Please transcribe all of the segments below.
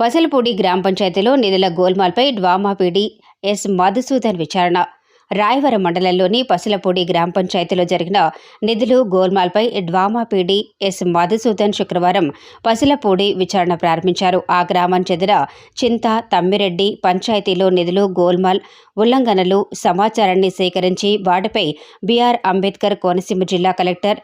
పసలపూడి గ్రామ పంచాయతీలో నిధుల గోల్మాల్పై డ్వామాపీడి ఎస్ మధుసూదన్ విచారణ. రాయవరం మండలంలోని పసలపూడి గ్రామ పంచాయతీలో జరిగిన నిధులు గోల్మాల్పై డ్వామాపీడి ఎస్ మధుసూదన్ శుక్రవారం పసలపూడి విచారణ ప్రారంభించారు. ఆ గ్రామానికి చెందిన చింత తమ్మిరెడ్డి పంచాయతీలో నిధులు గోల్మాల్ ఉల్లంఘనలు సమాచారాన్ని సేకరించి వాటిపై బీఆర్ అంబేద్కర్ కోనసీమ జిల్లా కలెక్టర్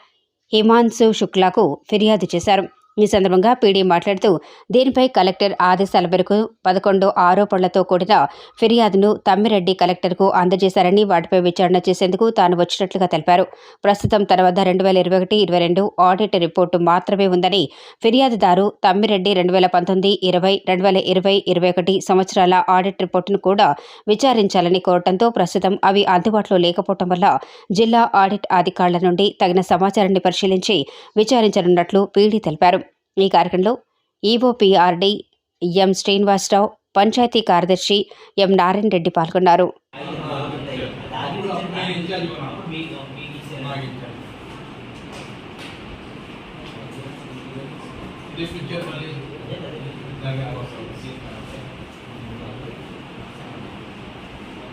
హిమాన్సు శుక్లాకు ఫిర్యాదు చేశారు. ఈ సందర్భంగా పీడీ మాట్లాడుతూ దీనిపై కలెక్టర్ ఆదేశాల మేరకు పదకొండు ఆరోపణలతో కూడిన ఫిర్యాదును తమ్మిరెడ్డి కలెక్టర్కు అందజేశారని వాటిపై విచారణ చేసేందుకు తాను వచ్చినట్లుగా తెలిపారు. ప్రస్తుతం తన వద్ద రెండు వేల ఇరవై ఒకటి ఇరవై రెండు ఆడిట్ రిపోర్టు మాత్రమే ఉందని ఫిర్యాదుదారు తమ్మిరెడ్డి రెండు వేల పంతొమ్మిది ఇరవై రెండు వేల ఇరవై ఇరవై ఒకటి సంవత్సరాల ఆడిట్ రిపోర్టును కూడా విచారించాలని కోరటంతో ప్రస్తుతం అవి అందుబాటులో లేకపోవడం వల్ల జిల్లా ఆడిట్ అధికారుల నుండి తగిన సమాచారాన్ని పరిశీలించి విచారించనున్నట్లు పీడీ తెలిపారు. ఈ కార్యక్రమంలో ఈఓపీఆర్డీ ఎం శ్రీనివాసరావు పంచాయతీ కార్యదర్శి ఎం నారాయణ రెడ్డి పాల్గొన్నారు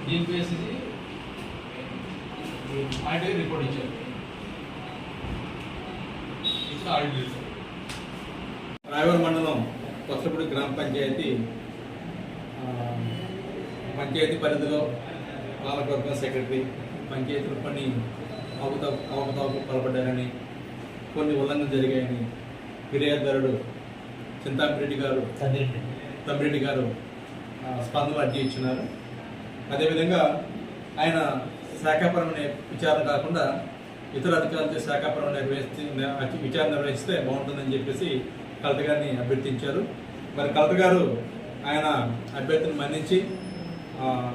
దీని బేసిస్ ఆడిట్ రిపోర్ట్ ఇచ్చారు ఇట్లా ఆడియో రాయవరం మండలం కొత్తపూడి గ్రామ పంచాయతీ పంచాయతీ పరిధిలో పాలకవర్గం సెక్రటరీ పంచాయతీలు కొన్ని అవకత అవకతవకలు పాల్పడ్డారని కొన్ని ఉల్లంఘనలు జరిగాయని ఫిర్యాదుదారుడు చింతాపిరెడ్డి గారు తమ్మిరెడ్డి గారు స్పందన అర్జీ ఇచ్చినారు. అదేవిధంగా ఆయన శాఖాపరమైన విచారణ కాకుండా ఇతర అధికారులతో శాఖాపరమైన నిర్వహిస్తే విచారణ నిర్వహిస్తే బాగుంటుందని చెప్పేసి కలెక్టర్ గారిని అభ్యర్థించారు. మరి కలెక్టర్ గారు ఆయన అభ్యర్థిని మన్నించి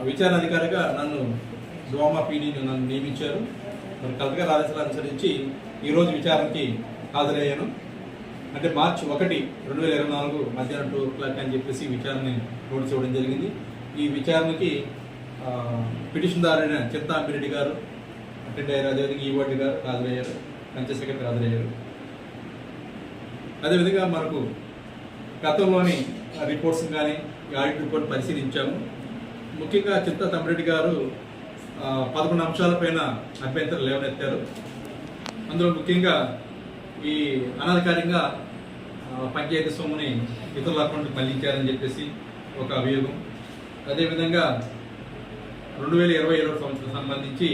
విచారణ అధికారిగా నన్ను జోమా పీడీని నన్ను నియమించారు. మరి కలెక్టర్ గారి ఆదేశాలు అనుసరించి ఈరోజు విచారణకి హాజరయ్యాను. అంటే మార్చి ఒకటి రెండు వేల ఇరవై నాలుగు మధ్యాహ్నం టూ క్లాక్ అని చెప్పేసి విచారణని నోటీస్ ఇవ్వడం జరిగింది. ఈ విచారణకి పిటిషన్దారైన చిత్తాంబిరెడ్డి గారు అటెండ్ అయ్యారు అదేవిధంగా ఈవోటి గారు హాజరయ్యారు. పంచాయత్ సెక్రటరీ హాజరయ్యారు. అదేవిధంగా మనకు గతంలోని రిపోర్ట్స్ కానీ ఆడిట్ రిపోర్ట్ పరిశీలించాము. ముఖ్యంగా చింతా తమ్మిరెడ్డి గారు పదకొండు అంశాలపైన అభ్యంతరం లేవనెత్తారు. అందులో ముఖ్యంగా ఈ అనధికారికంగా పంచాయతీ సొమ్ముని ఇతరుల అకౌంట్కి మళ్ళించారని చెప్పేసి ఒక అభియోగం. అదేవిధంగా రెండు వేల ఇరవై ఏడవ సంవత్సరం సంబంధించి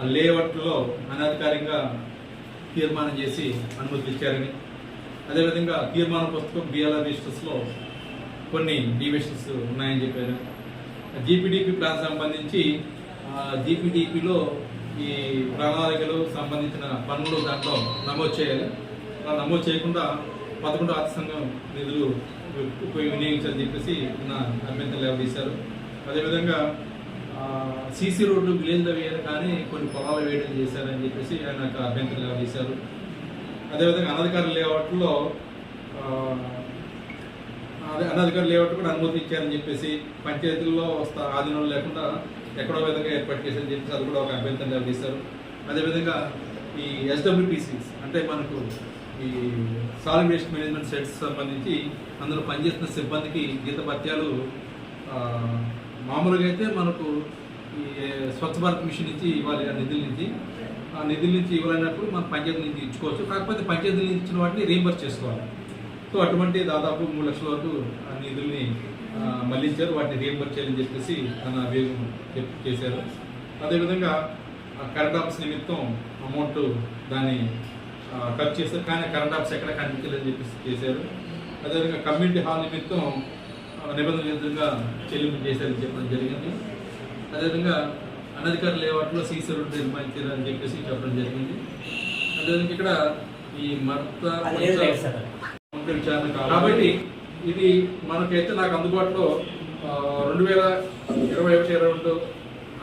ఆ లేఅవుట్లో అనధికారికంగా తీర్మానం చేసి అనుమతులు ఇచ్చారని అదేవిధంగా తీర్మాన పుస్తకం బిఎల్ఆర్ రిజిస్టర్స్లో కొన్ని డివిషన్స్ ఉన్నాయని చెప్పారు. జీపీడీపీ ప్లాన్ సంబంధించి జీపీడీపీలో ఈ ప్రణాళికలు సంబంధించిన పనులు దాంట్లో నమోదు చేయాలి. అలా నమోదు చేయకుండా పదకొండు ఆర్థిక సంఘం నిధులు వినియోగించాలని చెప్పేసి నా అభ్యంతరం లేవదీశారు అదేవిధంగా సీసీ రోడ్లు విలేజ్లో వేయాలి కానీ కొన్ని పొలాలు వేయడం చేశారని చెప్పేసి ఆయన నాకు అభ్యంతరం లేవదీశారు అదేవిధంగా అనధికార లేఅవుట్లో అదే అనధికార లేఅవుట్ కూడా అనుమతి ఇచ్చారని చెప్పేసి పంచాయతీల్లో వస్తా ఆధీనం లేకుండా ఎక్కడో విధంగా ఏర్పాటు చేశారని చెప్పేసి అది కూడా ఒక అభ్యంతరం లేవదీశారు అదేవిధంగా ఈ ఎస్డబ్ల్యూపీసీస్ అంటే మనకు ఈ సాలిడ్ వేస్ట్ మేనేజ్మెంట్ సెట్స్ సంబంధించి అందులో పనిచేస్తున్న సిబ్బందికి జీతభత్యాలు మామూలుగా అయితే మనకు ఈ స్వచ్ఛ భారత్ మిషన్ నుంచి ఇవ్వాలి నిధుల నుంచి. నిధుల నుంచి ఇవ్వాలన్నప్పుడు మనం పంచాయతీ నుంచి ఇచ్చుకోవచ్చు. కాకపోతే పంచాయతీ నుంచి ఇచ్చిన వాటిని రీంబర్స్ చేసుకోవాలి. సో అటువంటి దాదాపు మూడు లక్షల వరకు ఆ నిధుల్ని మళ్ళించారు వాటిని రీంబర్స్ చేయాలని చెప్పేసి తన అభియోగం చెప్- చేశారు. అదేవిధంగా ఆ కరెంట్ ఆఫీస్ నిమిత్తం అమౌంట్ దాన్ని ఖర్చు చేశారు. కానీ కరెంట్ ఆఫీస్ ఎక్కడ కనిపించలేదని చెప్పేసి చేశారు. అదేవిధంగా కమ్యూనిటీ హాల్ నిమిత్తం నిబంధన విధంగా చెల్లింపు చేశారని చెప్పడం జరిగింది. అదేవిధంగా అనధికార లేఅవుట్లో సీసీ రోడ్డు నిర్మించారని చెప్పేసి చెప్పడం జరిగింది. అదేవిధంగా ఇక్కడ ఈ మర్త విచారణ. కాబట్టి ఇది మనకైతే నాకు అందుబాటులో రెండు వేల ఇరవై ఒకటి ఇరవై రెండు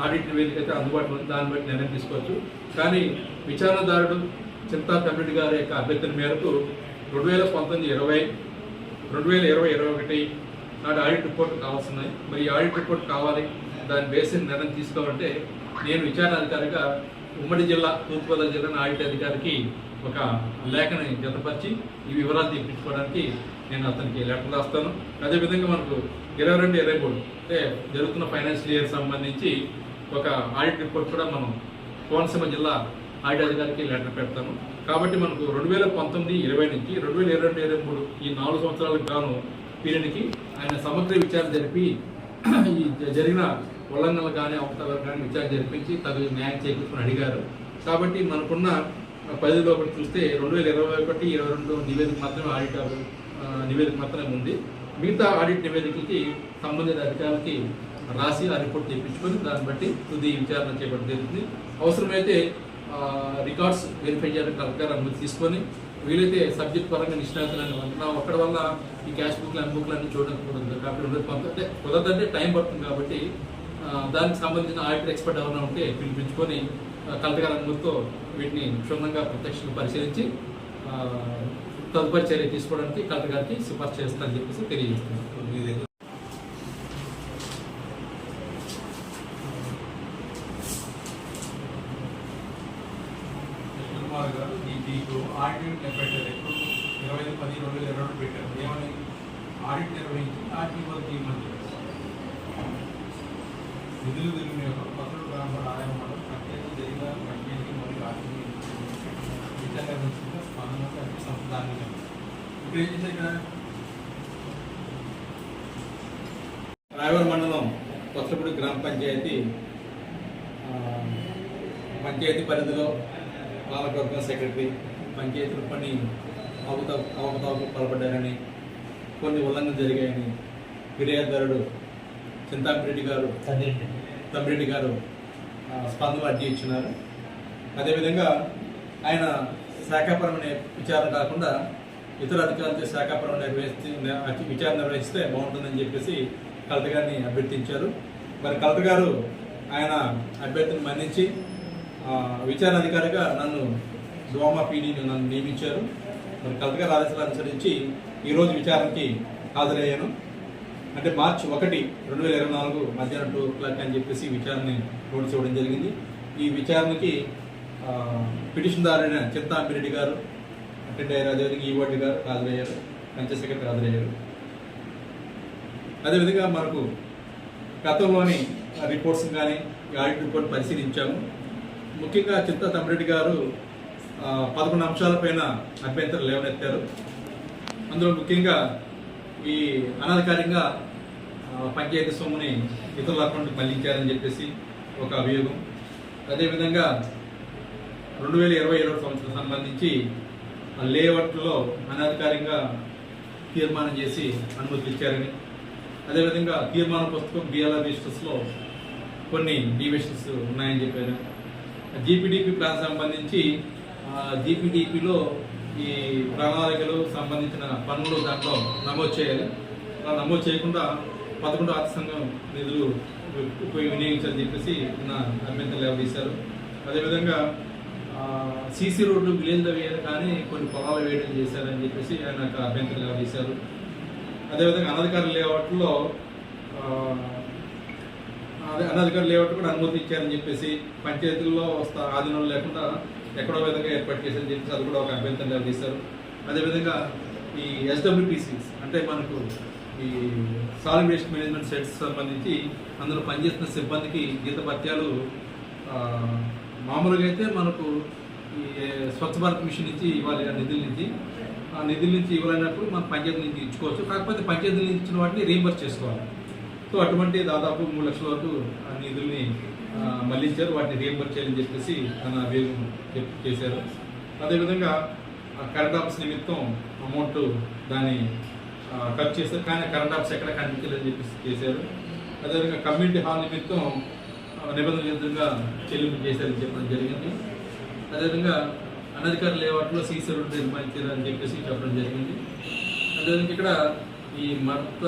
ఆడిట్ నివేదిక అయితే అందుబాటులో ఉంది. దాన్ని బట్టి నిర్ణయం తీసుకోవచ్చు. కానీ విచారణదారుడు చింతా కమిటీ గారి యొక్క అభ్యర్థన మేరకు రెండు వేల పంతొమ్మిది ఇరవై రెండు వేల ఇరవై ఇరవై ఒకటి నాటి ఆడిట్ రిపోర్ట్ కావాల్సినాయి మరి ఈ ఆడిట్ రిపోర్ట్ కావాలి దాని బేసిస్ నిర్ణయం తీసుకోవాలంటే నేను విచారణ అధికారిగా ఉమ్మడి జిల్లా తూర్పుగోదావరి జిల్లా ఆడిట్ అధికారికి ఒక లేఖని జతపరిచి ఈ వివరాలు తెప్పించుకోవడానికి నేను అతనికి లెటర్ రాస్తాను. అదేవిధంగా మనకు ఇరవై రెండు ఇరవై మూడు అంటే జరుగుతున్న ఫైనాన్షియల్ ఇయర్ సంబంధించి ఒక ఆడిట్ రిపోర్ట్ కూడా మనం కోనసీమ జిల్లా ఆడిట్ అధికారికి లెటర్ పెడతాము కాబట్టి మనకు రెండు వేల పంతొమ్మిది ఇరవై నుంచి రెండు వేల ఇరవై రెండు ఇరవై మూడు ఈ నాలుగు సంవత్సరాలకు గాను పీరియడ్కి ఆయన సమగ్ర విచారణ జరిపి ఈ జ- జరిగిన ఉల్లంఘనలు కానీ అవతలకు కానీ విచారణ జరిపించి తగు న్యాయం చేకూర్చుకుని అడిగారు. కాబట్టి మనకున్న పరిధిలో ఒకటి చూస్తే రెండు వేల ఇరవై ఒకటి ఇరవై రెండు నివేదిక మాత్రమే ఆడిట్ నివేదిక మాత్రమే ఉంది. మిగతా ఆడిట్ నివేదికలకి సంబంధిత అధికారులకి రాసి ఆ రిపోర్ట్ తెప్పించుకొని దాన్ని బట్టి తుది విచారణ చేయడం జరుగుతుంది. అవసరమైతే రికార్డ్స్ వెరిఫై చేయడానికి కలెక్టర్ అనుమతి తీసుకొని వీలైతే సబ్జెక్ట్ పరంగా నిష్ణాతులను నా ఒక్కడి వల్ల ఈ క్యాష్ బుక్లు అన్ని బుక్లు అన్ని చూడడానికి కుదరదు కాబట్టి ఉండదు అంటే కుదరదంటే టైం పడుతుంది కాబట్టి దానికి సంబంధించిన ఆడిటర్ ఎక్స్పర్ట్ ఎవరైనా ఉంటే పిలిపించుకొని కలెక్టర్ అనుమతితో వీటిని క్షుణ్ణంగా ప్రత్యక్షంగా పరిశీలించి తదుపరి చర్య తీసుకోవడానికి కలెక్టర్ గారికి సిఫార్సు చేస్తానని చెప్పేసి తెలియజేస్తున్నాను. మీకు ఆడిట్ పెట్టారు ఎప్పుడు ఇరవై ఐదు పది రెండు వేల ఇరవై పెట్టారు. ఏమని? ఆడిట్ నిర్వహించి ఆర్టీ వర్క్ ఇవ్వమని నిధులు వినియోగం పత్రులు గ్రామ ఆదాయం మండలం ప్రత్యేక జరిగిన ప్రత్యేక మరియు ఆర్థిక విధంగా నిర్మించిన స్పందన అంటే ఇప్పుడు ఏం చేశారు ఇక్కడ? రాయవరం మండలం కొత్తపూడి గ్రామ పంచాయతీ పంచాయతీ పరిధిలో పాలకవర్గ సెక్రటరీ పంచాయతీలు కొన్ని అవత అవకతవకలు పాల్పడ్డారని కొన్ని ఉల్లంఘన జరిగాయని ఫిర్యాదుదారుడు చింతాపిరెడ్డి గారు తమ్మిరెడ్డి గారు స్పందన అర్జీ ఇచ్చినారు. అదేవిధంగా ఆయన శాఖాపరమైన విచారణ కాకుండా ఇతర అధికారులతో శాఖాపరమైన నిర్వహిస్తే విచారణ నిర్వహిస్తే బాగుంటుందని చెప్పేసి కలెక్టర్ గారిని అభ్యర్థించారు. మరి కలెక్టర్ గారు ఆయన అభ్యర్థిని మన్నించి విచారణ అధికారిగా నన్ను డోమా పీడీని నన్ను నియమించారు. మరి కలెక్టర్ గారి ఆదేశాలు అనుసరించి ఈరోజు విచారణకి హాజరయ్యాను. అంటే మార్చి ఒకటి రెండు వేల ఇరవై నాలుగు మధ్యాహ్నం టూ క్లాక్ అని చెప్పేసి విచారణని నోటీస్ ఇవ్వడం జరిగింది. ఈ విచారణకి పిటిషన్దారైన చిత్తాంబిరెడ్డి గారు అటెండ్ అయ్యారు అదేవిధంగా ఈవోటి గారు హాజరయ్యారు. పంచాయత్ సెక్రటరీ హాజరయ్యారు. అదేవిధంగా మనకు గతంలోని రిపోర్ట్స్ కానీ ఆడిట్ రిపోర్ట్ పరిశీలించాము. ముఖ్యంగా చింతా తమ్మిరెడ్డి గారు పదకొండు అంశాలపైన అభ్యంతరం లేవనెత్తారు. అందులో ముఖ్యంగా ఈ అనధికారికంగా పంచాయతీ సొమ్ముని ఇతరుల అకౌంట్కి మళ్ళించారని చెప్పేసి ఒక అభియోగం. అదేవిధంగా రెండు వేల ఇరవై ఇరవై సంవత్సరం సంబంధించి ఆ లేఅవుట్లో అనధికారికంగా తీర్మానం చేసి అనుమతులు ఇచ్చారని. అదేవిధంగా తీర్మాన పుస్తకం బిఎల్ఆర్ రిజిస్టర్స్లో కొన్ని డివిషన్స్ ఉన్నాయని చెప్పారు. జీపీడీపీ ప్లాన్ సంబంధించి జీపీడీపీలో ఈ ప్రణాళికలు సంబంధించిన పనులు దాంట్లో నమోదు చేయాలి. అలా నమోదు చేయకుండా పదకొండు ఆర్థిక సంఘం నిధులు వినియోగించాలని చెప్పేసి నా అభ్యంతరం లేవదీశారు అదేవిధంగా సీసీ రోడ్డు విలేజ్లో వేయాలి కానీ కొన్ని పొలాలు వేయడం చేశారని చెప్పేసి ఆయన నాకు లేవ తీశారు. అదేవిధంగా అనధికార లేఅవుట్లో అదే అనధికార లేఅవుట్ కూడా అనుమతి ఇచ్చారని చెప్పేసి పంచాయతీల్లో వస్తా ఆధీనం లేకుండా ఎక్కడో విధంగా ఏర్పాటు చేశారని చెప్పేసి అది కూడా ఒక అభ్యంతరం లేవదీశారు అదేవిధంగా ఈ ఎస్డబ్ల్యూటీసీస్ అంటే మనకు ఈ సాలిడ్ వేస్ట్ మేనేజ్మెంట్ సెట్స్ సంబంధించి అందులో పనిచేస్తున్న సిబ్బందికి జీత భత్యాలు మామూలుగా అయితే మనకు ఈ స్వచ్ఛ భారత్ మిషన్ నుంచి ఇవ్వాలి ఆ నిధుల నుంచి. ఆ నిధుల నుంచి ఇవ్వాలన్నప్పుడు మనం పంచాయతీ నుంచి ఇచ్చుకోవచ్చు. కాకపోతే పంచాయతీ నుంచి ఇచ్చిన వాటిని రీంబర్స్ చేసుకోవాలి. సో అటువంటి దాదాపు మూడు లక్షల వరకు ఆ నిధుల్ని మళ్ళించారు వాటిని రీంబర్స్ చేయాలని చెప్పేసి తన వేగం చేశారు. అదేవిధంగా ఆ కరెంట్ ఆఫీస్ నిమిత్తం అమౌంట్ దాన్ని ఖర్చు చేశారు. కానీ కరెంట్ ఆఫీస్ ఎక్కడ కనిపించలేదని చెప్పేసి చేశారు. అదేవిధంగా కమ్యూనిటీ హాల్ నిమిత్తం నిబంధన విధంగా చెల్లింపు చేశారని చెప్పడం జరిగింది. అదేవిధంగా అనధికార లేఅవుట్లో సీసీ రోడ్డు నిర్మించారని చెప్పేసి చెప్పడం జరిగింది. అదేవిధంగా ఇక్కడ ఈ మర్త